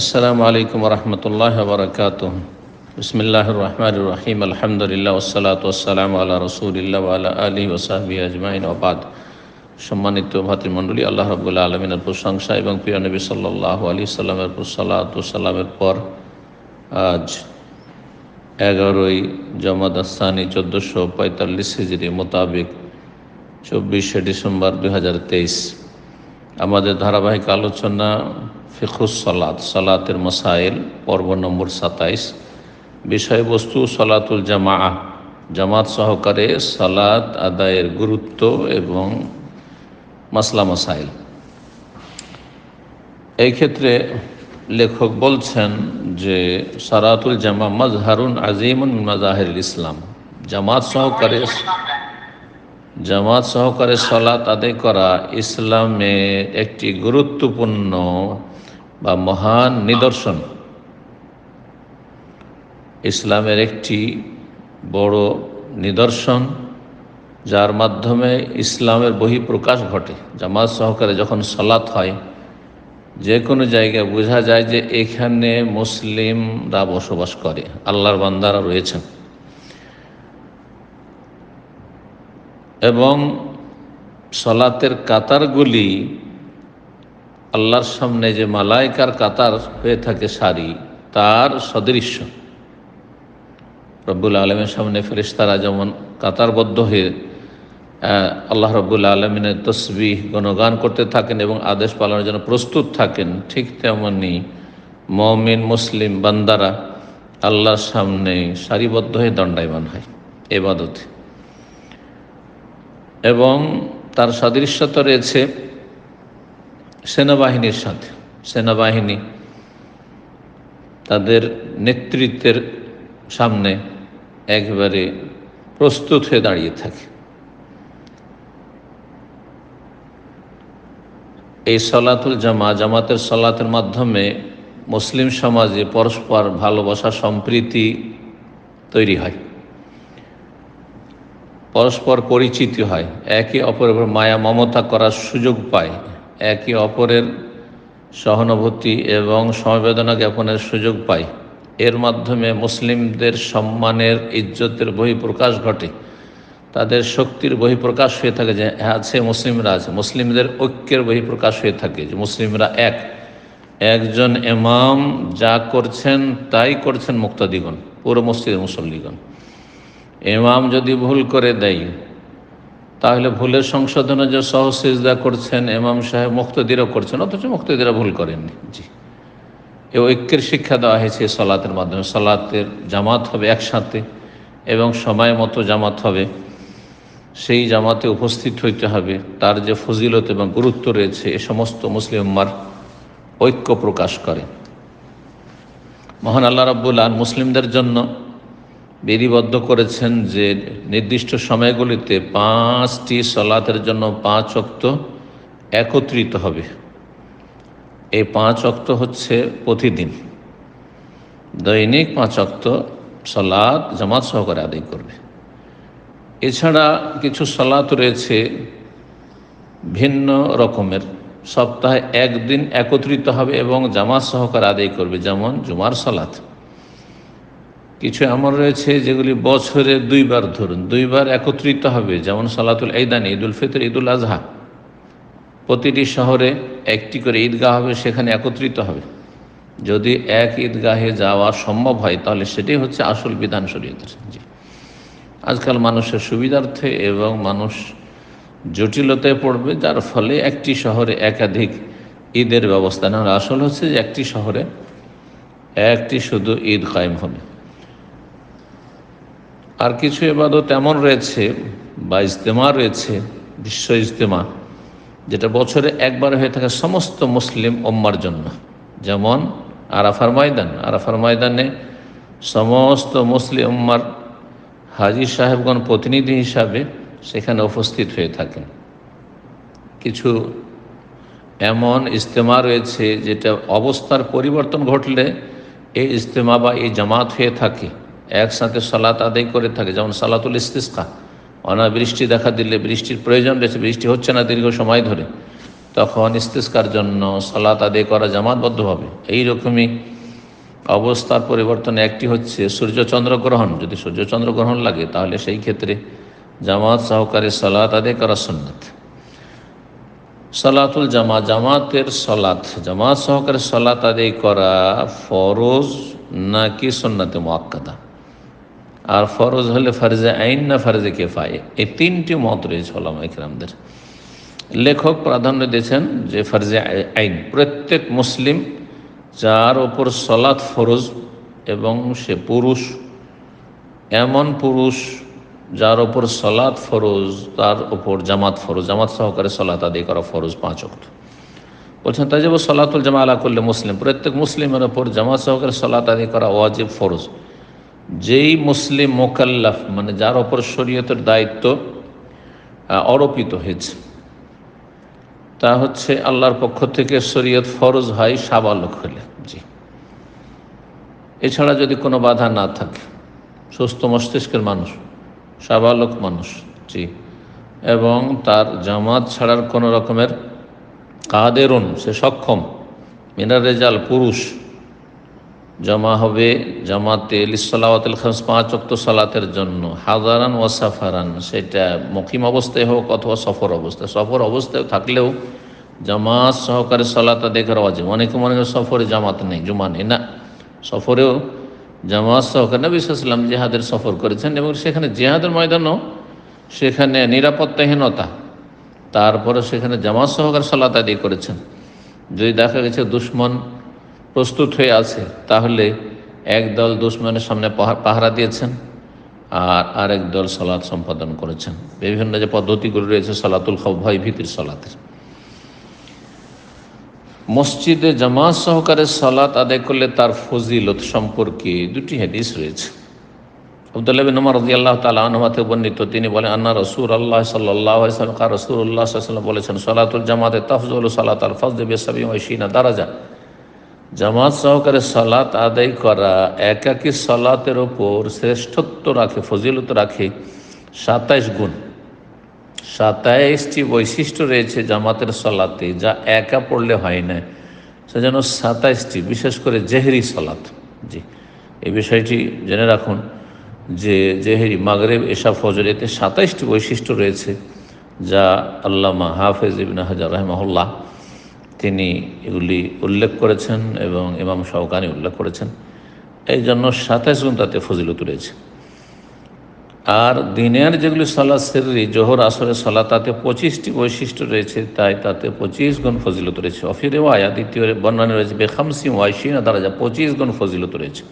আসসালামু আলাইকুম রহমতুল্লাহ বরকাত বিসমিল্লাহ রহমান রহিম। আলহামদুলিল্লাহ ওসালাত ওসালাম আল্লাহ রসুলিল্লাহ আল্লাহ আলী ওসাহাবি আজমাইন। ওবাদ সম্মানিত ভাতৃমণ্ডলী আল্লাহ রবুল্লা আলমিনের প্রশংসা এবং প্রিয় নবী সাল্লাহ আলী সাল্লামের সালামের পর আজ এগারোই জমাদ আস্তানি চোদ্দোশো পঁয়তাল্লিশ হিজড়ি মোতাবেক চব্বিশে ডিসেম্বর দুই আমাদের ধারাবাহিক আলোচনা ফিখুস সালাত, সালাতের মসাইল, পর্ব নম্বর সাতাইশ। বিষয়বস্তু সালাতুল জামা জামাত সহকারে সালাত আদায়ের গুরুত্ব এবং মাসলা মাসাইল। এই ক্ষেত্রে লেখক বলছেন যে, সালাতুল জামা মাজহারুন আজিমুন মাজাহির ইসলাম। জামাত সহকারে জামাত সহকারে সলাত আদায় করা ইসলামের একটি গুরুত্বপূর্ণ বা মহান নিদর্শন। ইসলামের একটি বড় নিদর্শন, যার মাধ্যমে ইসলামের বহিঃপ্রকাশ ঘটে। জামাত সহকারে যখন সলাৎ হয়, যে কোনো জায়গায় বোঝা যায় যে এখানে মুসলিমরা বসবাস করে, আল্লাহর বান্দারা রয়েছেন। এবং সলাতের কাতারগুলি আল্লাহর সামনে যে মালাইকার কাতার হয়ে থাকে সারি, তার সদৃশ্য। রব্বুল আলমের সামনে ফেরিস্তারা যেমন কাতারবদ্ধ হয়ে আল্লাহ রব্বুল আলমিনের তসবি গণগান করতে থাকেন এবং আদেশ পালনের জন্য প্রস্তুত থাকেন, ঠিক তেমনি মমিন, মুসলিম বান্দারা আল্লাহর সামনে সারিবদ্ধ হয়ে দণ্ডায়মান হয়। এবাদতে। এবং তার সাদৃশ্যতা রয়েছে সেনাবাহিনীর সাথে। সেনাবাহিনী তাদের নেতৃত্বের সামনে একবারে প্রস্তুত হয়ে দাঁড়িয়ে থাকে। এই সলাতুল জামা, জামাতের সলাতের মাধ্যমে মুসলিম সমাজে পরস্পর ভালোবাসা, সম্প্রীতি তৈরি হয়। পরস্পর পরিচিতি হয়। একে অপরের মায়া মমতা করার সুযোগ পায়। একে অপরের সহানুভূতি এবং সমবেদনা জ্ঞাপনের সুযোগ পায়। এর মাধ্যমে মুসলিমদের সম্মানের, ইজ্জতের বহিঃপ্রকাশ ঘটে। তাদের শক্তির বহিঃপ্রকাশ হয়ে থাকে যে হ্যাঁ আছে মুসলিমরা আছে। মুসলিমদের ঐক্যের বহিঃপ্রকাশ হয়ে থাকে যে, মুসলিমরা এক। একজন এমাম যা করছেন, তাই করছেন মুক্তাদিগণ, পুরো মসজিদের মুসল্লিগণ। এমাম যদি ভুল করে দেয়, তাহলে ভুলের সংশোধনে যে সহসিজদা করছেন এমাম সাহেব মুক্তদিরও করছেন, অথচ মুক্তদিরা ভুল করেননি। জি। এ ঐক্যের শিক্ষা দেওয়া হয়েছে সলাতের মাধ্যমে। সলাতের জামাত হবে একসাথে এবং সময় মতো জামাত হবে। সেই জামাতে উপস্থিত হইতে হবে। তার যে ফজিলত এবং গুরুত্ব রয়েছে, এ সমস্ত মুসলিম উম্মার ঐক্য প্রকাশ করে। মহান আল্লাহ রাব্বুল আল মুসলিমদের জন্য বিধিবদ্ধ করেছেন যে নির্দিষ্ট সময়গুলিতে পাঁচটি সলাতের জন্য পাঁচ অক্ত একত্রিত হবে। এই পাঁচ অক্ত হচ্ছে প্রতিদিন। দৈনিক পাঁচ অক্ত সলাদ জামাত সহকারে আদায় করবে। এছাড়া কিছু সলাৎ রয়েছে ভিন্ন রকমের। সপ্তাহে একদিন একত্রিত হবে এবং জামাত সহকারে আদায় করবে, যেমন জুমার সলাৎ কিছু এমন রয়েছে যেগুলি বছরে দুইবার ধরুন, দুইবার একত্রিত হবে। যেমন সালাতুল ঈদান, ঈদুল ফিতর, ঈদুল আজহা। প্রতিটি শহরে একটি করে ঈদগাহ হবে, সেখানে একত্রিত হবে। যদি এক ঈদগাহে যাওয়া সম্ভব হয়, তাহলে সেটাই হচ্ছে আসল বিধান শরীয়তের। জি। আজকাল মানুষের সুবিধার্থে এবং মানুষ জটিলতায় পড়বে, যার ফলে একটি শহরে একাধিক ঈদের ব্যবস্থা না আসল হচ্ছে যে একটি শহরে একটি শুধু ঈদ কায়েম হবে। আর কিছু এবাদত এমন রয়েছে বা ইজতেমা রয়েছে, বিশ্ব ইজতেমা, যেটা বছরে একবার হয়ে থাকে সমস্ত মুসলিম ওম্মার জন্য। যেমন আরাফার ময়দান, আরাফার ময়দানে সমস্ত মুসলিম উম্মার হাজি সাহেবগণ প্রতিনিধি হিসাবে সেখানে উপস্থিত হয়ে থাকেন। কিছু এমন ইজতেমা রয়েছে যেটা অবস্থার পরিবর্তন ঘটলে এই ইজতেমা বা এই জামাত হয়ে থাকে। একসাথে সালাত আদায় করে থাকে, যেমন সালাতুল ইস্তিস্কা। অনাবৃষ্টি দেখা দিলে বৃষ্টির প্রয়োজন রয়েছে, বৃষ্টি হচ্ছে না দীর্ঘ সময় ধরে। তখন ইস্তিস্কার জন্য সালাত আদায় করা জামাতবদ্ধভাবে এই রকমই অবস্থার পরিবর্তনে একটি হচ্ছে সূর্যচন্দ্র গ্রহণ। যদি সূর্যচন্দ্র গ্রহণ লাগে, তাহলে সেই ক্ষেত্রে জামাত সহকারে সালাত আদায় করা সুন্নত। সালাতুল জামা, জামাতের সলাত। জামাত সহকারে সলাত আদায় করা ফরজ নাকি সন্নাতে মোয়াক্কাদা আর ফরজ হলে ফারজে আইন না ফারজে কেফায়? এই তিনটি মত রয়েছে ওলামা ইকরামদের। লেখক প্রাধান্য দিয়েছেন যে ফারজে আইন, প্রত্যেক মুসলিম যার ওপর সলাৎ ফরজ এবং সে পুরুষ, এমন পুরুষ যার ওপর সলাৎ ফরজ, তার ওপর জামাত ফরজ, জামাত সহকারে সলাৎ আদায় করা ফরজ পাঁচ অক্ট বলছেন, তাই যাব সলাতুল জামা আলা করলে মুসলিম, প্রত্যেক মুসলিমের ওপর জামাত সহকারে সলাৎ আদায় করা ওয়াজিব ফরজ। যেই মুসলিম মোকাল্লাফ মানে যার ওপর শরীয়তের দায়িত্ব অরোপিত হয়েছে, তা হচ্ছে আল্লাহর পক্ষ থেকে শরীয়ত ফরজ হয় সাবালক হলে। জি। এছাড়া যদি কোনো বাধা না থাকে, সুস্থ মস্তিষ্কের মানুষ, সাবালক মানুষ, জি, এবং তার জামাত ছাড়ার কোনো রকমের কাদেরুন, সে সক্ষম, মিনার রেজাল, পুরুষ জমা হবে জামাতে লিসালাওয়াতুল খামস, পাঁচ অক্ত সালাতের জন্য। হাজারান ও সাফারান, সেটা মকিম অবস্থায় হোক অথবা সফর অবস্থায়। সফর অবস্থায় থাকলেও জামাত সহকারে সালাত দেখার আছে অনেকে মনে করে সফরে জামাত নেই, জুমা নেই। না, সফরেও জামাত সহকারে নবী ইসলাম জেহাদের সফর করেছেন এবং সেখানে জেহাদের ময়দানও সেখানে নিরাপত্তাহীনতা, তারপরে সেখানে জামাত সহকারে সালাত আদি করেছেন। যদি দেখা গেছে দুশ্মন প্রস্তুত হয়ে আছে, তাহলে এক দল দুশ্মনের সামনে পাহারা দিয়েছেন আর আরেক দল সালাত সম্পাদন করেছেন। বিভিন্ন যে পদ্ধতিগুলো রয়েছে, সালাতুল ভয় ভীতির সালাতের। মসজিদে জামাত সহকারে সালাত আদায় করলে তার ফজিলত সম্পর্কে দুটি হাদিস রয়েছে। আবদুল্লাহ আল্লাহ বর্ণিত, তিনি বলেন, আন্না রসুল আল্লাহ সাল্লাহ কা রসুল্লাহ সাল্লাম বলেছেন, সালাতুল জামাতে তাফজুল সালাত আল ফজদে বেসাবি ওয়াইশিনা দারাজা। জামাত সহকারে সালাত আদায় করা, একাকী সলাতের ওপর শ্রেষ্ঠত্ব রাখে, ফজিলত রাখে সাতাইশ গুণ। সাতাইশটি বৈশিষ্ট্য রয়েছে জামাতের সলাতে, যা একা পড়লে হয় না। সেজন্য সাতাইশটি, বিশেষ করে জেহেরি সলাত। জি, এই বিষয়টি জেনে রাখুন যে জেহেরি, মাগরেব, এশা, ফজর, এতে সাতাইশটি বৈশিষ্ট্য রয়েছে, যা আল্লামা হাফেজ ইবিন হাজার রহমহল্লা তিনি এগুলি উল্লেখ করেছেন এবং ইমাম শাহকানি উল্লেখ করেছেন। এই জন্য সাতাইশ গুণ তাতে ফজিলত রয়েছে। আর দিনের যেগুলি সলা সেরি জোহর আসরে সলা তাতে পঁচিশটি বৈশিষ্ট্য রয়েছে, তাই তাতে পঁচিশ গুণ ফজিলত রয়েছে। অফিরে ওয়ায়া দ্বিতীয় বর্ণনা রয়েছে, বেখামসি ওয়াইশিনা দ্বারা যা পঁচিশ গুণ ফজিলত রয়েছে।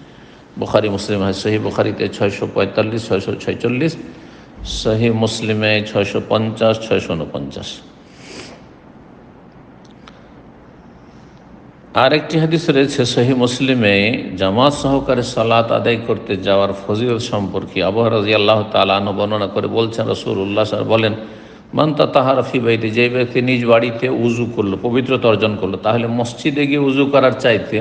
বুখারি, মুসলিম সহি বুখারিতে ছয়শো পঁয়তাল্লিশ, ছয়শো ছয়চল্লিশ সহি মুসলিমে ছয়শো পঞ্চাশ, ছয়শো উনপঞ্চাশ আরেকটি হাদিস রয়েছে সহি মুসলিমে জামাত সহকারে সালাত আদায় করতে যাওয়ার ফজিলত সম্পর্কে আবহাওয়া রাজি আল্লাহ তালানো বর্ণনা করে বলছেন রসুল উল্লাহ বলেন মান্তা তাহার ফিবাইতে যে ব্যক্তি নিজ বাড়িতে উজু করল, পবিত্রতা অর্জন করল, তাহলে মসজিদে গিয়ে উজু করার চাইতে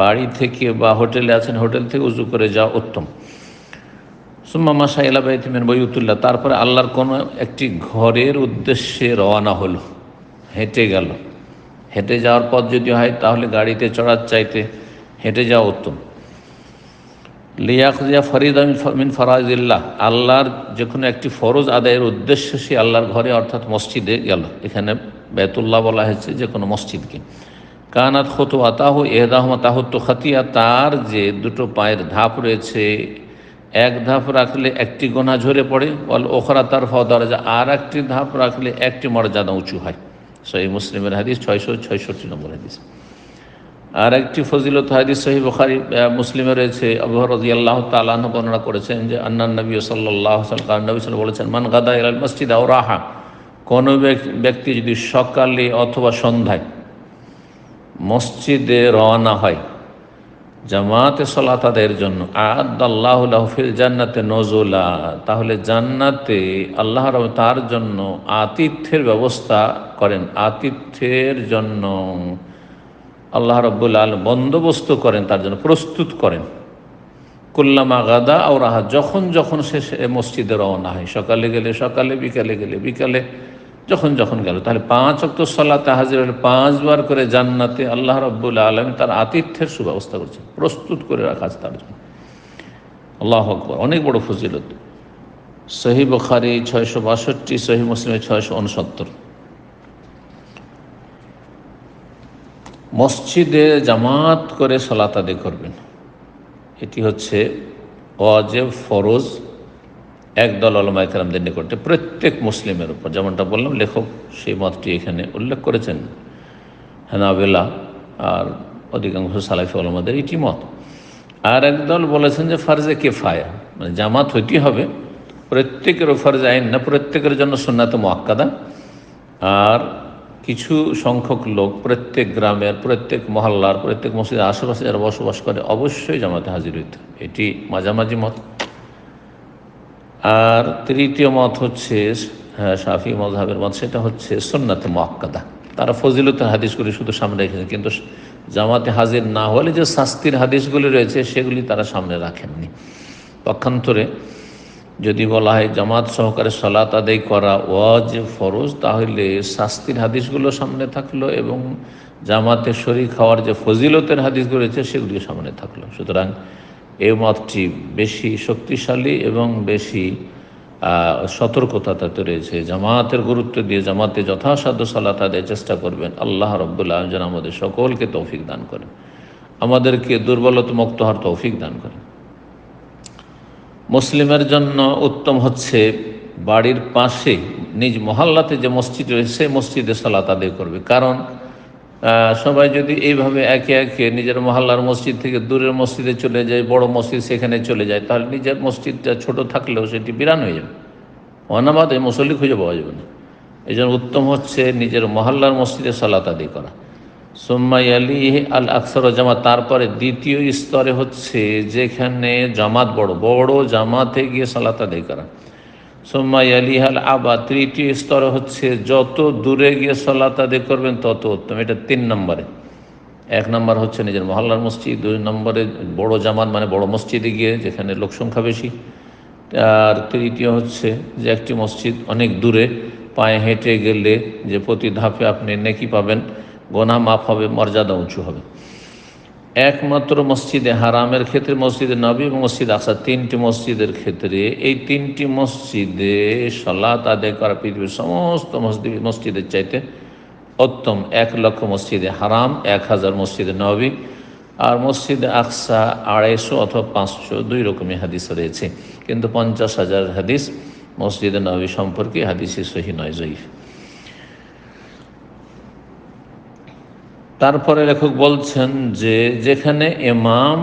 বাড়ি থেকে বা হোটেলে আছেন, হোটেল থেকে উজু করে যাওয়া উত্তম। সুম্মা মাসা এলাবাইতিমেন বইউতুল্লাহ তারপরে আল্লাহর কোনো একটি ঘরের উদ্দেশ্যে রওনা হলো, হেঁটে গেল। হেঁটে যাওয়ার পথ যদি হয়, তাহলে গাড়িতে চড়ার চাইতে হেঁটে যাওয়া উত্তম। লিয়াকিয়া ফরিদ মিন ফরাজিল্লাহ, আল্লাহর যে কোনো একটি ফরজ আদায়ের উদ্দেশ্য সে আল্লাহর ঘরে, অর্থাৎ মসজিদে গেল। এখানে বেতুল্লাহ বলা হয়েছে যে কোনো মসজিদকে। কানাত খতু আতাহ এহদাহমা তাহত খাতিয়া, তার যে দুটো পায়ের ধাপ রয়েছে, এক ধাপ রাখলে একটি গোনা ঝরে পড়ে বল ওখরা তার ফাও দরজা, আর একটি ধাপ রাখলে একটি মর্যাদা উঁচু হয়। সহি মুসলিমের হাদিস ছয়শো ছয়ষট্টি নম্বর হাদিস। আর একটি ফজিলত হাদিস সহি বখারি মুসলিমে রয়েছে। আবহর রাজি আল্লাহ তালাহ বর্ণনা করেছেন যে, আন্নান নবী সাল্লাহ নবী সাল বলেছেন, মান গাদা ইলাল মসজিদ আও রাহা কোনো ব্যক্তি যদি সকালে অথবা সন্ধ্যায় মসজিদে রওনা হয় জামাতে সলাতাদের জন্য। আদাল্লাহ ফিল জান্নাতে নজুলা। তাহলে জান্নাতে আল্লাহ তার জন্য আতিথ্যের ব্যবস্থা করেন। আতিথ্যের জন্য আল্লাহ রব্বুল আল বন্দোবস্ত করেন, তার জন্য প্রস্তুত করেন। কুল্লামা গাদা ও রাহা যখন যখন সে মসজিদে রওনা হয়, সকালে গেলে সকালে, বিকালে গেলে বিকালে। যখন যখন গেল, তাহলে পাঁচ অক্ত সলাতে হাজির পাঁচবার করে জান্নাতে আল্লাহ রব্বুল আলম তার আতিথ্যের সুব্যবস্থা করছেন, প্রস্তুত করে রাখা আছে তার জন্য। আল্লাহ আকবর, অনেক বড় ফজিলত। সহি বখারি ছয়শো বাষট্টি, সহি মুসলিমের ছয়শো উনসত্তর। মসজিদে জামাত করে সলাত আদায় করবেন, এটি হচ্ছে ওয়াজেব ফরজ একদল আলমাইকালামদের নিকটে প্রত্যেক মুসলিমের উপর, যেমনটা বললাম, লেখক সেই মতটি এখানে উল্লেখ করেছেন। হেনাবেলা আর অধিকাংশ সালাফি আলমাদের এটি মত। আর একদল বলেছেন যে ফার্জে কেফায়া মানে জামাত হইতে হবে, প্রত্যেকের ফার্জ আইন না, প্রত্যেকের জন্য সুন্নাতে মোয়াক্কাদা। আর কিছু সংখ্যক লোক প্রত্যেক গ্রামের, প্রত্যেক মহল্লার, প্রত্যেক মসজিদের আশেপাশে যারা বসবাস করে, অবশ্যই জামাতে হাজির হইতে এটি মাঝামাঝি মত। আর তৃতীয় মত হচ্ছে হ্যাঁ শাফি মজহাবের মত, সেটা হচ্ছে সন্ন্যাতে মোয়াক্কাদা। তারা ফজিলতের হাদিসগুলি শুধু সামনে রেখেছেন কিন্তু জামাতে হাজির না হলে যে শাস্তির হাদিসগুলি রয়েছে, সেগুলি তারা সামনে রাখেননি। পক্ষান্তরে যদি বলা হয় জামাত সহকারে সলাত আদায় করা ওয়াজ ফরজ, তাহলে শাস্তির হাদিসগুলো সামনে থাকল এবং জামাতে শরীর খাওয়ার যে ফজিলতের হাদিসগুলো রয়েছে, সেগুলিও সামনে থাকল। সুতরাং এই মতটি বেশি শক্তিশালী এবং বেশি সতর্কতা তাতে রয়েছে। জামাতের গুরুত্ব দিয়ে জামাতে যথাসাধ্য সালাত আদায় চেষ্টা করবেন। আল্লাহ রব্বুল্লাহ যেন আমাদের সকলকে তৌফিক দান করেন। আমাদেরকে দুর্বলতা মুক্ত হওয়ার তৌফিক দান করেন। মুসলিমের জন্য উত্তম হচ্ছে বাড়ির পাশে নিজ মহল্লাতে যে মসজিদ রয়েছে, সেই মসজিদে সালাত আদায় করবে। কারণ সবাই যদি এইভাবে একে একে নিজের মহল্লার মসজিদ থেকে দূরের মসজিদে চলে যায়, বড় মসজিদ সেখানে চলে যায়, তাহলে নিজের মসজিদটা ছোট থাকলেও সেটি বিরান হয়ে যাবে। অনাবাদ এই মুসল্লি খুঁজে পাওয়া যাবে না। এই জন্য উত্তম হচ্ছে নিজের মহল্লার মসজিদে সালাত আদি করা। সোম্মাই আলী আল আকসর জামাত, তারপরে দ্বিতীয় স্তরে হচ্ছে যেখানে জামাত বড় বড় জামাতে গিয়ে সালাত আদায় করা। সোম্মাই আলী আবা, তৃতীয় স্তরে হচ্ছে যত দূরে গিয়ে সালাত আদায় করবেন তত উত্তম। এটা তিন নম্বরে। এক নম্বর হচ্ছে নিজের মহল্লার মসজিদ, দুই নম্বরে বড় জামাত মানে বড় মসজিদে গিয়ে যেখানে লোক সংখ্যা বেশি। আর তৃতীয় হচ্ছে যে একটি মসজিদ অনেক দূরে, পায়ে হেঁটে গেলে যে প্রতি ধাপে আপনি নেকি পাবেন, গোনা মাফ হবে, মর্যাদা উঁচু হবে। একমাত্র মসজিদে হারামের ক্ষেত্রে মসজিদে নবী এবং মসজিদ আসা তিনটি মসজিদের ক্ষেত্রে। এই তিনটি মসজিদে সলাত আদায় করা পৃথিবীর সমস্ত মসজিদ, মসজিদের চাইতে উত্তম এক লক্ষ মসজিদে হারাম, এক হাজার মসজিদে নবী আর মসজিদে আকসা আড়াইশো অথবা পাঁচশো, দুই রকমের হাদিস রয়েছে। কিন্তু পঞ্চাশ হাজার হাদিস মসজিদে নবী সম্পর্কে হাদিসে সহি নয়, জয়ীফ। তারপরে লেখক বলছেন যে যেখানে এমাম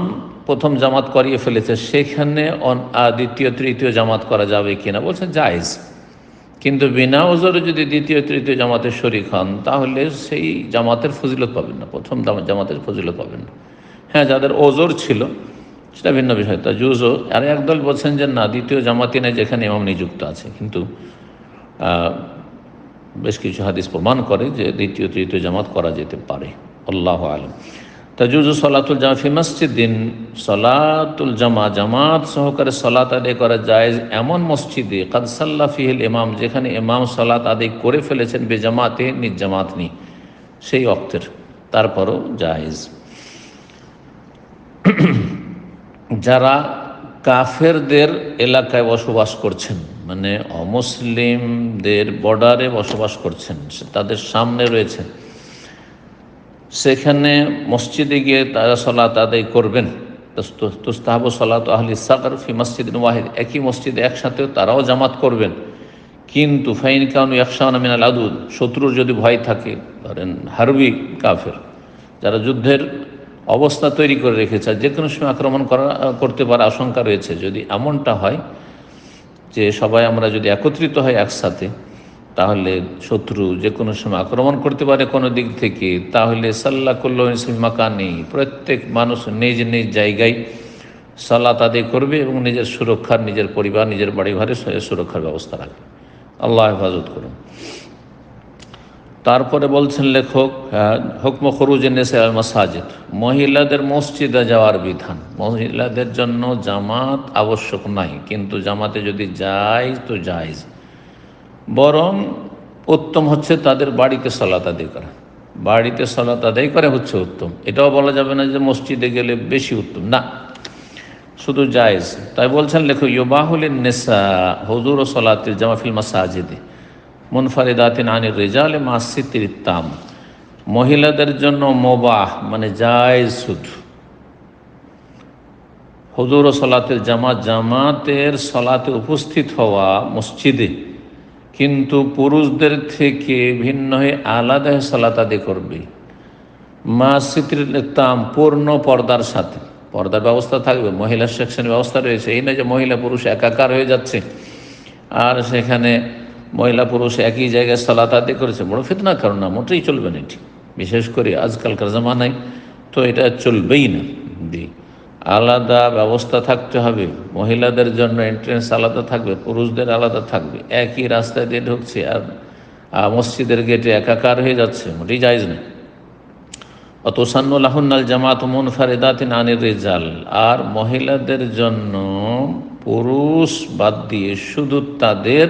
প্রথম জামাত করিয়ে ফেলেছে, সেখানে দ্বিতীয়, তৃতীয় জামাত করা যাবে কিনা? বলছেন জায়জ। কিন্তু বিনা ওজরে যদি দ্বিতীয়, তৃতীয় জামাতে শরিক হন, তাহলে সেই জামাতের ফজিলত পাবেন না, প্রথম জামাতের ফজিলত পাবেন না। হ্যাঁ যাদের ওজোর ছিল, সেটা ভিন্ন বিষয়। তা জুজও আর একদল বলছেন যে না, দ্বিতীয় জামাতি নেই যেখানে ইমাম নিযুক্ত আছে। কিন্তু বেশ কিছু হাদিস প্রমাণ করে যে দ্বিতীয়, তৃতীয় জামাত করা যেতে পারে। আল্লাহ আলম। তাজুজু সলাতুল জামা ফি মসজিদিন। সলাতুল জামা, জামাত সহকারে সলাত আদায় করা যায় এমন মসজিদে কাদসাল্লা ফিহিল ইমাম, যেখানে ইমাম সলাত আদায় করে ফেলেছেন বে জামাতে নিজ জামাত নি সেই অক্তের। তারপরও জায়েজ। যারা কাফেরদের এলাকায় বসবাস করছেন মানে অমুসলিমদের বর্ডারে বসবাস করছেন তাদের সামনে রয়েছে। সেখানে মসজিদে গিয়ে তারা সলাত আদায় করবেন। তুস্তাহাবু সলাত আহলি সাকর ফি মসজিদ ওয়াহিদ। একই মসজিদে একসাথে তারাও জামাত করবেন। কিন্তু ফাইন কাউন একশান মিনাল আদুদ শত্রুর যদি ভয় থাকে, ধরেন হারবি কাফের, যারা যুদ্ধের অবস্থা তৈরি করে রেখেছে যে কোনো সময় আক্রমণ করা, করতে পারে আশঙ্কা রয়েছে, যদি এমনটা হয় যে সবাই আমরা যদি একত্রিত হয় একসাথে, তাহলে শত্রু যে কোনো সময় আক্রমণ করতে পারে কোনো দিক থেকে, তাহলে সাল্লা মাকা নেই প্রত্যেক মানুষ নিজ নিজ জায়গায় সাল্লা তাদের করবে এবং নিজের সুরক্ষার, নিজের পরিবার, নিজের বাড়ি ঘরে সুরক্ষার ব্যবস্থা রাখবে। আল্লাহ হেফাজত করুন। তারপরে বলছেন লেখক হুকম খরুজ মাসাজিদ, মহিলাদের মসজিদে যাওয়ার বিধান। মহিলাদের জন্য জামাত আবশ্যক নাই, কিন্তু জামাতে যদি যায় তো যায় বরং উত্তম হচ্ছে তাদের বাড়িতে সলাত আদায় করা। বাড়িতে সলাত আদায় করে হচ্ছে উত্তম। এটাও বলা যাবে না যে মসজিদে গেলে বেশি উত্তম। না, শুধু জায়েজ তাই বলছেন লেখক, ইউবাহুল নেসা, হজুর ও সলাতিল জামাফিল মাসাজিদে। মুনফারিদাতিন আনির রেজাল মাসিতির তাম। মহিলাদের জন্য মোবাহ মানে জায়েজ শুধু হজুর ও সলাতের জামাত, জামাতের সলাতে উপস্থিত হওয়া মসজিদে, কিন্তু পুরুষদের থেকে ভিন্ন হয়ে আলাদা হয়ে সলাত আদি করবে। মাসিতির তাম পূর্ণ পর্দার সাথে। পর্দার ব্যবস্থা থাকবে, মহিলা সেকশনের ব্যবস্থা রয়েছে। এই নয় যে মহিলা পুরুষ একাকার হয়ে যাচ্ছে। আর সেখানে মহিলা পুরুষ একই জায়গায় সালাত আদি করেছে, বড় ফিতনা কারণ না, মোটেই চলবে না এটি। বিশেষ করে আজকালকার জামানায় তো এটা চলবেই না। দি আলাদা ব্যবস্থা থাকতে হবে, মহিলাদের জন্য এন্ট্রেন্স আলাদা থাকবে, পুরুষদের আলাদা থাকবে। একই রাস্তায় দিয়ে ঢুকছে আর মসজিদের গেটে একাকার হয়ে যাচ্ছে, মোটেই যাইজ না। অত সান্নুল্লাহনাল জামাত মুনফারেদাতিন আনির রেজাল। আর মহিলাদের জন্য পুরুষ বাদ দিয়ে শুধু তাদের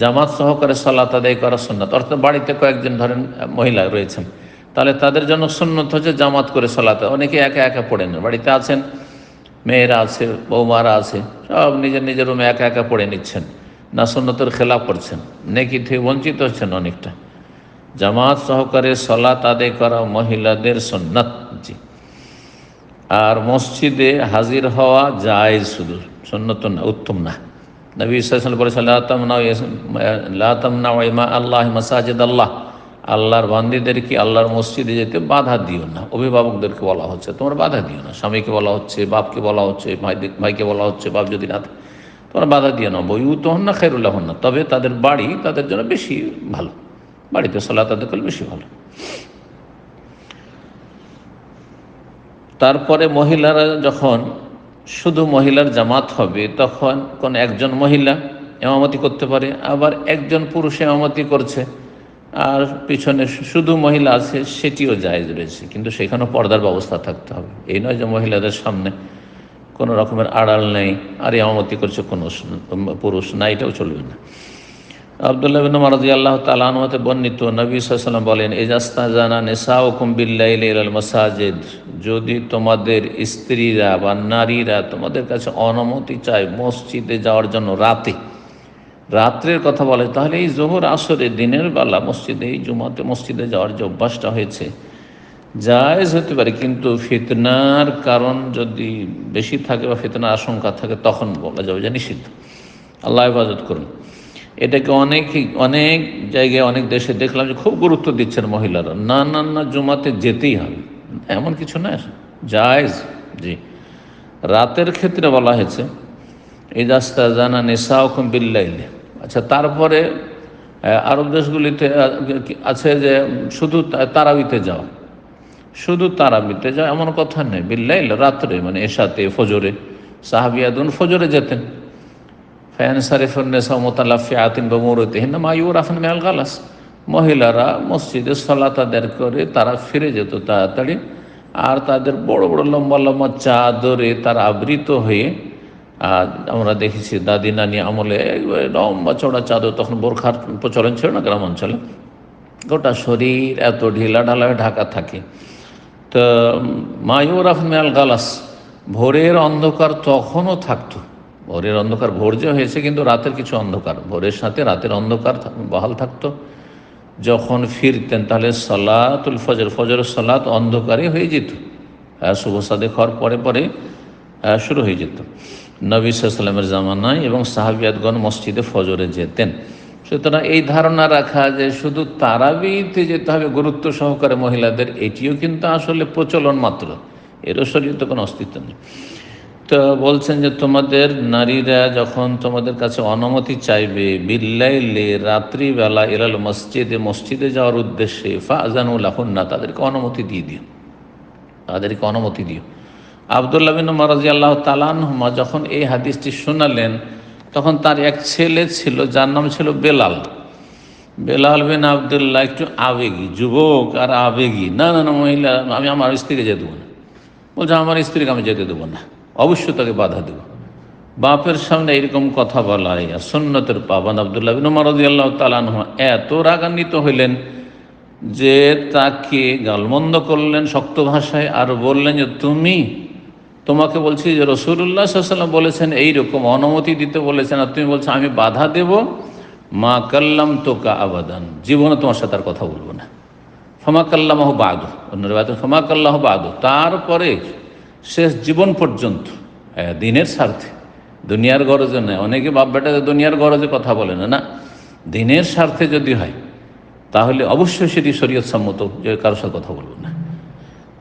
জামাত সহকারে সালাত আদায় করা সন্ন্যত অর্থাৎ বাড়িতে কয়েকজন ধরেন, মহিলা রয়েছেন। তাহলে তাদের জন্য সন্ন্যত হচ্ছে জামাত করে সালাতে। অনেকে একা একা পড়ে না। বাড়িতে আছেন, মেয়েরা আছে, বৌমারা আছে, সব নিজের নিজের রুমে একা একা পড়ে নিচ্ছেন। না সন্ন্যতের খেলাপ করছেন, নেকি থেকে বঞ্চিত হচ্ছেন অনেকটা। জামাত সহকারে সলাত আদায় করা মহিলাদের সন্ন্যত জি। আর মসজিদে হাজির হওয়া যায় শুধু সন্ন্যত না, উত্তম না। নবী ইসলাম বলেছেন লাতামনা ইমা আল্লাহ মাসাজিদ আল্লাহ আল্লাহর বান্দিদেরকে আল্লাহর মসজিদে যেতে বাধা দিও না। অভিভাবকদেরকে বলা হচ্ছে, তোমরা বাধা দিও না। স্বামীকে বলা হচ্ছে, বাপকে বলা হচ্ছে ভাই ভাইকে বলা হচ্ছে, বাপ যদি না তোমরা বাধা দিও না। বই তো হন না খেরুল্লাহ না তবে তাদের বাড়ি তাদের জন্য বেশি ভালো। বাড়িতে সলা তাদের করলে বেশি ভালো। তারপরে মহিলারা যখন শুধু মহিলার জামাত হবে, তখন কোন একজন মহিলা এমামতি করতে পারে, আবার একজন পুরুষ এমামতি করছে, আর পিছনে শুধু মহিলা আছে, সেটিও জায়জ রয়েছে, কিন্তু সেখানেও পর্দার ব্যবস্থা থাকতে হবে। এই নয় যে মহিলাদের সামনে কোনো রকমের আড়াল নেই, আর এমামতি করছে কোনো পুরুষ না, এটাও চলবে না। আবদুল্লাহ বিন মারদি আল্লাহ তালানমতে বর্ণিত, নবী সাল্লাম বলেন এজাস্তা জানা নেশা ও কুম্বিল্লাইল মাসাজেদ। যদি তোমাদের স্ত্রীরা বা নারীরা তোমাদের কাছে অনুমতি চায় মসজিদে যাওয়ার জন্য রাতে, রাত্রের কথা বলে, তাহলে এই জোহর আসরে দিনের বেলা মসজিদে, এই জুমাতে মসজিদে যাওয়ার যে অভ্যাসটা হয়েছে, জায়েজ হতে পারে। কিন্তু ফিতনার কারণ যদি বেশি থাকে বা ফিতনার আশঙ্কা থাকে, তখন বলা যাবে যে নিষিদ্ধ। আল্লাহ হেফাজত করুন। এটাকে অনেক অনেক জায়গায়, অনেক দেশে দেখলাম যে খুব গুরুত্ব দিচ্ছেন মহিলারা। না না না জুমাতে যেতেই হবে। এমন কিছু না, জায়েজ। জি। রাতের ক্ষেত্রে বলা হয়েছে এই রাস্তা জানা নেশা ওখম বিল্লাইলে। আচ্ছা তারপরে আরব দেশগুলিতে আছে যে শুধু তারাবিতে যাওয়া। শুধু তারাবিতে যাওয়া এমন কথা নেই বিল্লাইল রাত্রে মানে এসাতে ফজরে, সাহাবিয়াদুন ফজরে যেতেন। গালাস মহিলারা মসজিদে সলাতাদের করে তারা ফিরে যেত তাড়াতাড়ি। আর তাদের বড় বড় লম্বা লম্বা চাদরে তারা আবৃত হয়ে আর আমরা দেখেছি দাদি নানি আমলে লম্বা চড়া চাদর তখন বোরখার প্রচলন ছিল না গ্রাম অঞ্চলে। গোটা শরীর এত ঢিলা ঢালা হয়ে ঢাকা থাকে। তো মায়ুর আফন মেয়াল গালাস, ভোরের অন্ধকার তখনও থাকতো। ভোরের অন্ধকার, ভোর যে হয়েছে কিন্তু রাতের কিছু অন্ধকার। ভোরের সাথে রাতের অন্ধকার বহাল থাকতো। যখন ফিরতেন তাহলে সলাতুল ফজর ফজর সলাত অন্ধকারে হয়ে যেত। শুভ সাদে খাওয়ার পরে পরে শুরু হয়ে যেত। নবী সাল্লামের জামানায় এবং সাহাবিয়াতগণ মসজিদে ফজরে যেতেন। সুতরাং এই ধারণা রাখা যে শুধু তারাবিতে যেতে হবে গুরুত্ব সহকারে মহিলাদের, এটিও কিন্তু আসলে প্রচলন মাত্র। এরও শরীর তো কোনো অস্তিত্ব নেই। তো বলছেন যে তোমাদের নারীরা যখন তোমাদের কাছে অনুমতি চাইবে, বিল্লাইলে রাত্রিবেলা এলাল মসজিদে মসজিদে যাওয়ার উদ্দেশ্যে ফাজানুল না তাদেরকে অনুমতি দিয়ে দিও। তাদেরকে অনুমতি দিও। আবদুল্লাহ বিন মারাজি আল্লাহ তালানহমা যখন এই হাদিসটি শোনালেন, তখন তার এক ছেলে ছিল, যার নাম ছিল বেলাল। বেলাল বিন আবদুল্লাহ একটু আবেগী, যুবক আর আবেগী। না না না, মহিলা, আমি আমার স্ত্রীকে যেতে দেবো না। বলছে, আমার স্ত্রীকে আমি যেতে দেবো না। অবশ্যই তাকে বাধা দেব। বাপের সামনে এরকম কথা বলা আর সন্ন্যতের পাবান আবদুল্লাহ বিন উমর রাদিয়াল্লাহু তাআলা এত রাগান্বিত হইলেন যে তাকে গালমন্দ করলেন শক্ত ভাষায় আর বললেন যে, তুমি তোমাকে বলছি যে রসুল্লাহ সাল্লাম বলেছেন এইরকম অনুমতি দিতে বলেছেন আর তুমি বলছো আমি বাধা দেব? মা কাল্লাম তোকা আবাদান। জীবনে তোমার সাথে আর কথা বলব না। ফমা কাল্লামাহ বাদু অন্য ফমা কাল্লাহ বাদু তারপরে শেষ জীবন পর্যন্ত দিনের স্বার্থে। দুনিয়ার গরজে নয়। অনেকে বাপ বেটাতে দুনিয়ার গরজে কথা বলে না না? দিনের স্বার্থে যদি হয়, তাহলে অবশ্যই সেটি শরীয়ত সম্মত যে কারোর সাথে কথা বলব না।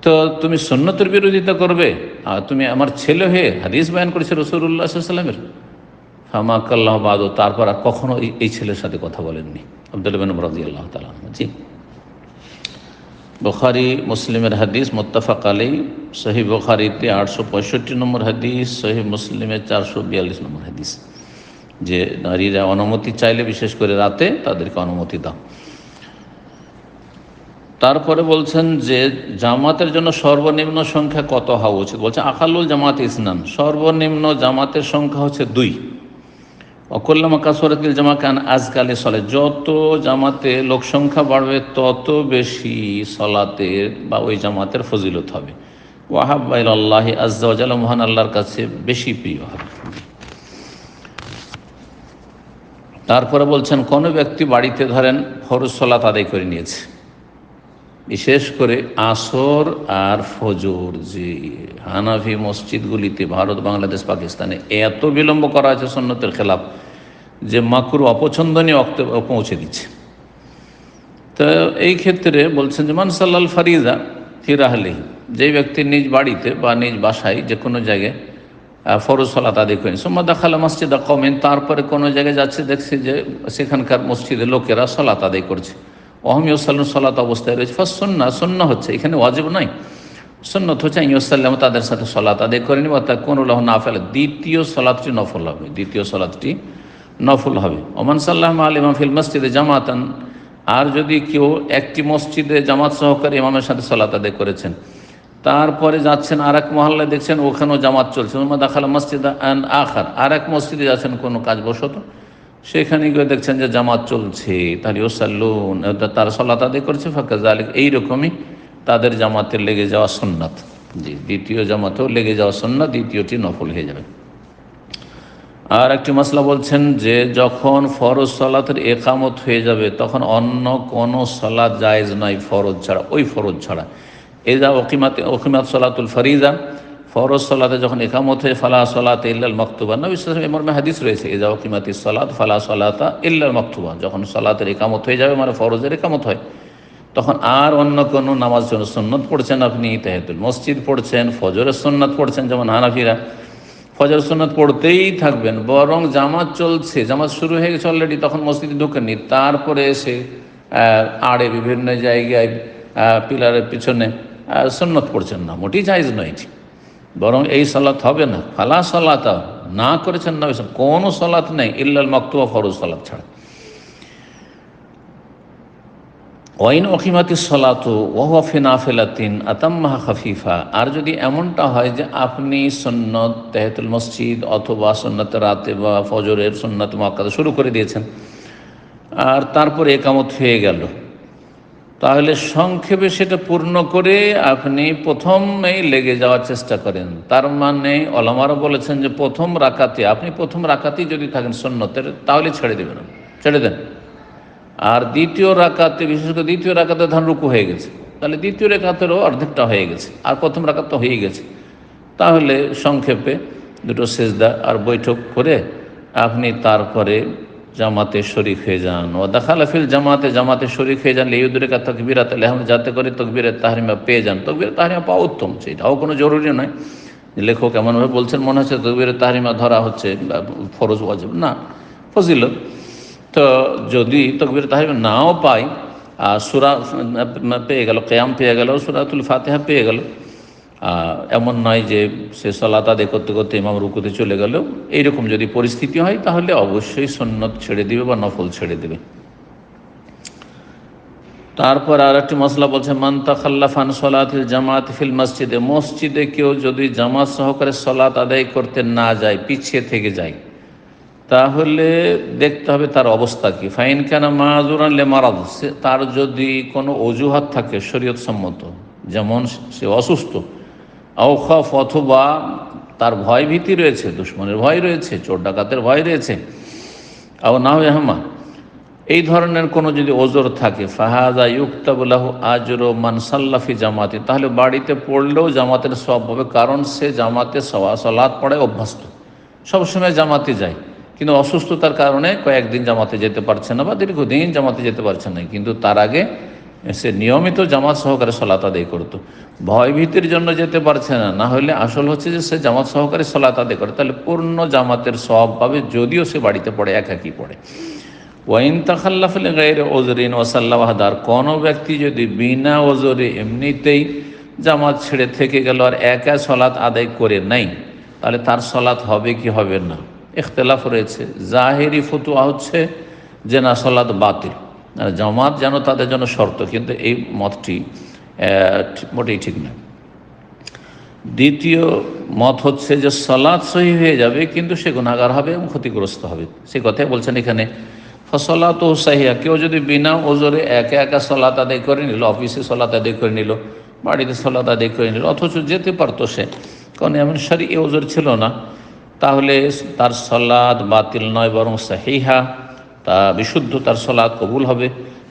তো তুমি সন্ন্যতের বিরোধিতা করবে, আর তুমি আমার ছেলে হয়ে হাদিস বয়ান করেছে রসুল্লাহ সাল্লামের ফামা কাল্লাহ বাদো তারপর আর কখনো এই- ছেলের সাথে কথা বলেননি। আব্দুল বিন রাজি আল্লাহ তালা জি। বখারি, মুসলিমের হাদিস মোত্তাফাক আলী সহি বখারিতে আটশো পঁয়ষট্টি নম্বর হাদিস সহি মুসলিমের চারশো বিয়াল্লিশ নম্বর হাদিস। যে নারীরা অনুমতি চাইলে, বিশেষ করে রাতে, তাদেরকে অনুমতি দাও। তারপরে বলছেন যে, জামাতের জন্য সর্বনিম্ন সংখ্যা কত হওয়া উচিত? বলছে আকালুল জামাত ইসনান। সর্বনিম্ন জামাতের সংখ্যা হচ্ছে দুই। অকল্লামা কাসরাতিল জামা কান আজকালে চলে যত জামাতে লোক সংখ্যা বাড়বে, তত বেশি সলাতের বা ওই জামাতের ফজিলত হবে। ওয়াহাবাইল আল্লাহ আজ্জাল মহান আল্লাহর কাছে বেশি প্রিয় হবে। তারপরে বলছেন, কোনো ব্যক্তি বাড়িতে ধরেন ফরজ সলাত আদায় করে নিয়েছে। বিশেষ করে আসর আর ফজর যে হানাফি মসজিদগুলিতে ভারত, বাংলাদেশ, পাকিস্তানে এত বিলম্ব করা আছে সন্ন্যতের খেলাফ যে মাকুর অপছন্দনীয় পৌঁছে দিচ্ছে। তো এই ক্ষেত্রে বলছেন যে মানসাল্লাল ফারিজা ফিরাহলেহি যে ব্যক্তি নিজ বাড়িতে বা নিজ বাসায় যে কোনো জায়গায় ফরজ সলাত আদায় করেন। সোম্মা দেখালে মসজিদা কমেন তারপরে কোনো জায়গায় যাচ্ছে, দেখছি যে সেখানকার মসজিদে লোকেরা সলাত আদায় করছে। অহমিউসাল্লাম সলাত অবস্থায় রয়েছে। ফার্স্ট সন্না সন্না হচ্ছে, এখানে ওয়াজিব নয়। সন্ন্যত হচ্ছে ইউসাল্লাম তাদের সাথে সলাত আদায় করেনি বা তা কোন লহ না ফেলে দ্বিতীয় সলাতটি নফল হবে, দ্বিতীয় সলাতটি নফল হবে। ওমান সাল্লাহ আলিমা ফিল মসজিদে জামাতান, আর যদি কেউ একটি মসজিদে জামাত সহকারী ইমামের সাথে সলাত আদায় করেছেন, তারপরে যাচ্ছেন আর এক মহল্লায়, দেখছেন ওখানেও জামাত চলছে। ওমা দেখাল মসজিদ আন আখার আর এক মসজিদে যাচ্ছেন কোনো কাজ বসত সেখানে গিয়ে দেখছেন যে জামাত চলছে, তাহলে ওসাল্লুন তারা সলাত আদায় করছে ফাঁকা জালিক এইরকমই তাদের জামাতে লেগে যাওয়া সন্ন্যাত জি, দ্বিতীয় জামাতেও লেগে যাওয়া সন্ন্যাত দ্বিতীয়টি নফল হয়ে যাবে। আর একটি মশলা বলছেন যে, যখন ফরজ সলাতের একামত হয়ে যাবে, তখন অন্য কোনো সলাৎ জায়েজ নয় ফরজ ছাড়া, ওই ফরজ ছাড়া। এই যা ওকিমাত ওকিমাত সলাতুল ফরিজা ফরজ সলাতে যখন একামত হয়ে, ফালা সলাত ইল্লাল মকতুবা। নবী সালাম মর্মে হাদিস রয়েছে এই যা ওকিমাতি সলাত, ফালা সলাতা ইল্লাল মকতুবা। যখন সলাতের একামত হয়ে যাবে মানে ফরজের একামত হয়, তখন আর অন্য কোনো নামাজ জন্য সন্ন্যত পড়ছেন আপনি তাহেতুল মসজিদ পড়ছেন, ফজরের সন্ন্যত পড়ছেন, যেমন হানাফিরা। ফজর সন্ন্যত পড়তেই থাকবেন, বরং জামাত চলছে, জামাত শুরু হয়ে গেছে অলরেডি তখন মসজিদে ঢুকেননি। তারপরে এসে আড়ে বিভিন্ন জায়গায় পিলারের পিছনে সন্ন্যত পড়ছেন না, মোটেই জায়জ নয় বরং এই সলাৎ হবে না। ফালা সলাতা, না করেছেন না কোনো সলাৎ নেই, ইল্লাল মক্তুয়া ফরজ সলাৎ ছাড়া। ওয়াইন অখিমাতি সলাতু ওহফে নাফেলাতিন আতাম্মাহা খাফিফা। আর যদি এমনটা হয় যে আপনি সন্ন্যত তেহতুল মসজিদ অথবা সন্ন্যত রাতে বা ফজরের সন্ন্যত মক্কাতে শুরু করে দিয়েছেন, আর তারপরে একামত হয়ে গেল তাহলে সংক্ষেপে সেটা পূর্ণ করে আপনি প্রথমেই লেগে যাওয়ার চেষ্টা করেন। তার মানে অলামারা বলেছেন যে প্রথম রাকাতে, আপনি প্রথম রাকাতেই যদি থাকেন সন্ন্যতের তাহলে ছেড়ে দেবেন, ছেড়ে দেন। আর দ্বিতীয় রাকাতে, বিশেষ করে দ্বিতীয় রাকাতে ধান রুকু হয়ে গেছে, তাহলে দ্বিতীয় রেখাতেরও অর্ধেকটা হয়ে গেছে, আর প্রথম রাকাত তো হয়ে গেছে। তাহলে সংক্ষেপে দুটো সেজদা আর বৈঠক করে আপনি তারপরে জামাতে শরিক হয়ে যান। ও দেখালাফিল জামাতে জামাতে শরিক হয়ে যান ইউদুরে কা তকবিরাত আলহাম যাতে করে তকবিরের তাহারিমা পেয়ে যান। তকবির তাহারিমা পাওয়া উত্তম, সেটাও কোনো জরুরি নয়। লেখক এমনভাবে বলছেন, মনে হচ্ছে তকবিরের তাহারিমা ধরা হচ্ছে ফরজ, ওয়াজিব, না, ফজিলত। তো যদি তকবির তাহিম নাও পাই, আর সুরা পেয়ে গেল, কেয়াম পেয়ে গেল, সুরাতুল ফাতেহা পেয়ে গেল এমন নয় যে সে সলাত আদায় করতে করতে ইমাম রুকুতে চলে গেল এইরকম যদি পরিস্থিতি হয়, তাহলে অবশ্যই সন্ন্যত ছেড়ে দিবে বা নফল ছেড়ে দেবে। তারপর আর একটি মশলা বলছে মান্তা খাল্লাফান সলাতিল জামাত ফিল মসজিদে মসজিদে কেউ যদি জামাত সহকারে সলাত আদায় করতে না যায়, পিছিয়ে থেকে যায়, তাহলে দেখতে হবে তার অবস্থা কি। ফাইন কেন মাজুরান লে মারাদ তার যদি কোনো অজুহাত থাকে শরীয়ত সম্মত যেমন সে অসুস্থ আউখাফ অথবা তার ভয় ভীতি রয়েছে, দুশ্মনের ভয় রয়েছে, চোর ডাকাতের ভয় রয়েছে। আও না হামা এই ধরনের কোনো যদি ওজোর থাকে ফাহাজা ইউক্তাবুল্লাহ আজর মানসাল্লাফি জামাতি, তাহলে বাড়িতে পড়লেও জামাতের সব হবে, কারণ সে জামাতে সলাৎ পড়ায় অভ্যস্ত। সবসময় জামাতে যায়, কিন্তু অসুস্থতার কারণে কয়েকদিন জামাতে যেতে পারছে না বা দীর্ঘদিন জামাতে যেতে পারছে না। কিন্তু তার আগে সে নিয়মিত জামাত সহকারে সলাত আদায় করতো। ভয়ভীতির জন্য যেতে পারছে না না হলে আসল হচ্ছে যে সে জামাত সহকারে সলাত আদায় করে। তাহলে পূর্ণ জামাতের সব পাবে যদিও সে বাড়িতে পড়ে, একাকি পড়ে। ওয়াইন তাখাল্লাফলে গায়ের ওজরিন ওসাল্লাহাদার কোনো ব্যক্তি যদি বিনা ওজরে এমনিতেই জামাত ছেড়ে থেকে গেল আর একা সলাৎ আদায় করে নাই, তাহলে তার সলাৎ হবে কি হবে না? ইখতলাফ রয়েছে। জাহেরি ফতুয়া হচ্ছে যে না সলাৎ বাতিল। জামাত যেন তাদের জন্য শর্ত, কিন্তু এই মতটি মোটেই ঠিক নয় দ্বিতীয় মত হচ্ছে যে সলাৎ সহি হয়ে যাবে, কিন্তু সে গুণাগার হবে এবং ক্ষতিগ্রস্ত হবে। সে কথাই বলছেন এখানে ফসলাত ও সাহিয়া কেউ যদি বিনা ওজোরে একা একা সলাত আদায় করে নিল, অফিসে সলাত আদায় করে নিল, বাড়িতে সলাত আদায় করে নিল, অথচ যেতে পারতো সে, কারণ এমন সারি এ ওজোর ছিল না, তাহলে তার সলাদ বাতিল নয়, বরং সাহিহা তা বিশুদ্ধ তার সলাদ কবুল হবে।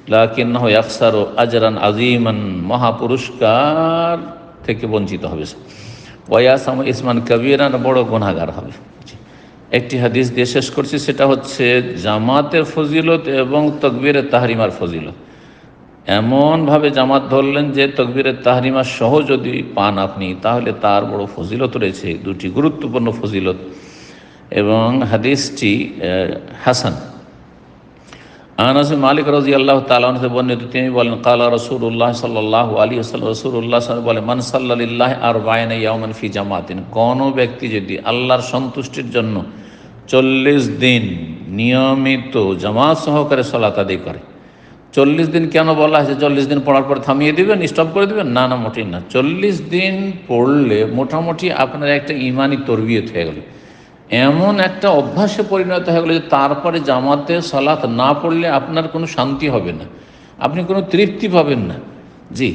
লাকিন আকসার ও আজরান আজিমান মহাপুরস্কার থেকে বঞ্চিত হবে ওয়াসাম ইসমান কবিরান, বড় গুণাগার হবে। একটি হাদিস দিয়ে শেষ করছি, সেটা হচ্ছে জামাতের ফজিলত এবং তকবীরের তাহারিমার ফজিলত। এমনভাবে জামাত ধরলেন যে তকবীরের তাহারিমা সহ যদি পান আপনি, তাহলে তার বড় ফজিলত রয়েছে, দুটি গুরুত্বপূর্ণ ফজিলত। এবং হাদিসটি হাসান। আনাস মালিক রাজি আল্লাহ তালাতে বর্ণিত, তিনি বলেন, কালা রসুল্লাহ সাল্লাহ আলী রসুল্লাহ বলে মান সাল্লাহ আর বায়ন ফি জামাতিন, কোনো ব্যক্তি যদি আল্লাহর সন্তুষ্টির জন্য চল্লিশ দিন নিয়মিত জামাত সহকারে সলাত আদি করে, চল্লিশ দিন কেন বলা হয়েছে? চল্লিশ দিন পড়ার পর থামিয়ে দিবেন স্টপ করে দেবেন? না না, মোটেই না। চল্লিশ দিন পড়লে মোটামুটি আপনার একটা ইমানি তরবিয়ত হয়ে গেল। এমন একটা অভ্যাসে পরিণত হয়ে গেলো যে তারপরে জামাতে সলাৎ না পড়লে আপনার কোনো শান্তি হবে না। আপনি কোনো তৃপ্তি পাবেন না। জি।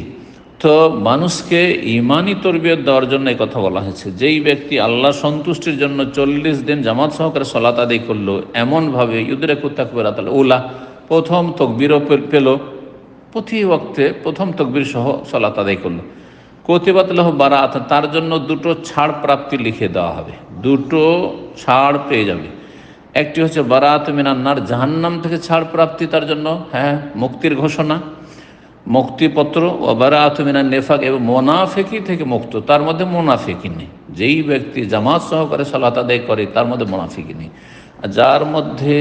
তো মানুষকে ইমানি তরবিয়ত দেওয়ার জন্য এই কথা বলা হয়েছে। যেই ব্যক্তি আল্লাহ সন্তুষ্টির জন্য চল্লিশ দিন জামাত সহকারে সলাত আদায় করল, এমনভাবে ইউদের কুত্তাকবের তাহলে ওলা প্রথম তকবিরও পেল। প্রতি ওক্তে প্রথম তকবির সহ সলাত আদায় করল। কতিবাতলাহ বারাত তার জন্য দুটো ছাড় প্রাপ্তি লিখে দেওয়া হবে। দুটো ছাড় পেয়ে যাবে। একটি হচ্ছে বারাত মিনান্নার জাহান্নাম থেকে ছাড় প্রাপ্তি তার জন্য হ্যাঁ মুক্তির ঘোষণা, মুক্তিপত্র ও বারাত মিনান নেফাক এবং মোনাফেকি থেকে মুক্ত, তার মধ্যে মোনাফেকি নেই। যেই ব্যক্তি জামাত সহকারে সালাত আদায় করে, তার মধ্যে মোনাফেকি নেই। যার মধ্যে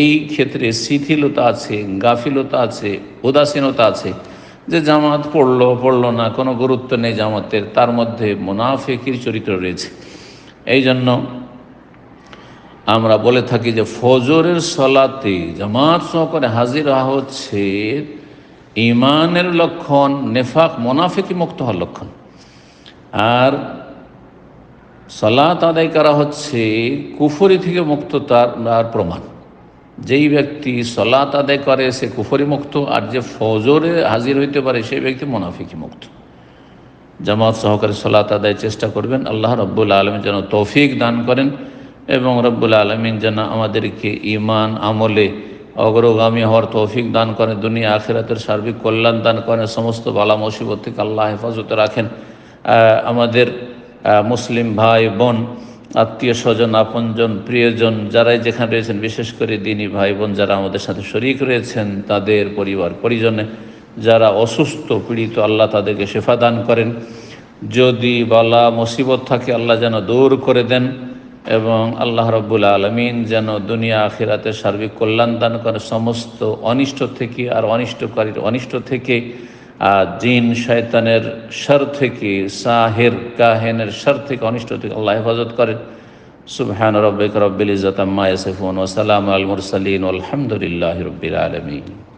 এই ক্ষেত্রে শিথিলতা আছে, গাফিলতা আছে, উদাসীনতা আছে যে জামাত পড়ল পড়ল না, কোনো গুরুত্ব নেই জামাতের, তার মধ্যে মোনাফেকির চরিত্র রয়েছে। এই জন্য আমরা বলে থাকি যে ফজরের সলাতে জামাত সহকারে হাজির হচ্ছে ইমানের লক্ষণ, নেফাক, মোনাফেকি মুক্ত হওয়ার লক্ষণ। আর সলাত আদায় করা হচ্ছে কুফরি থেকে মুক্ত তার প্রমাণ। যেই ব্যক্তি সলাত আদায় করে, সে কুফরি মুক্ত, আর যে ফজরে হাজির হইতে পারে, সেই ব্যক্তি মোনাফিকি মুক্ত। জামাত সহকারে সলাত আদায় চেষ্টা করবেন। আল্লাহ রব্বুল আলমিন যেন তৌফিক দান করেন এবং রব্বুল আলমিন যেন আমাদেরকে ইমান আমলে অগ্রগামী হওয়ার তৌফিক দান করেন, দুনিয়া আখেরাতের সার্বিক কল্যাণ দান করেন, সমস্ত বালা মুসিবত থেকে আল্লাহ হেফাজতে রাখেন। আমাদের মুসলিম ভাই বোন আত্মীয় স্বজন, আপনজন, প্রিয়জন যারাই যেখানে রয়েছেন, বিশেষ করে দিনী ভাই বোন যারা আমাদের সাথে শরিক রয়েছেন, তাদের পরিবার, পরিজনে যারা অসুস্থ, পীড়িত, আল্লাহ তাদেরকে শেফা দান করেন। যদি বলা মুসিবত থাকে, আল্লাহ যেন দূর করে দেন এবং আল্লাহ রব্বুল আলমিন যেন দুনিয়া আখিরাতে সার্বিক কল্যাণ দান করে সমস্ত অনিষ্ট থেকে আর অনিষ্টকারীর অনিষ্ট থেকে জিন শয়তানের সর থেকে, সাহের, কাহেনের সর থেকে অনিষ্ট থেকে আল্লাহ হেফাজত করেন। সুবহান রব্বিক রব্বিল ইজ্জাত আম্মা ইয়াসিফুন ওয়া সালামু আল মুরসালিন আলহামদুলিল্লাহি রাব্বিল আলামিন।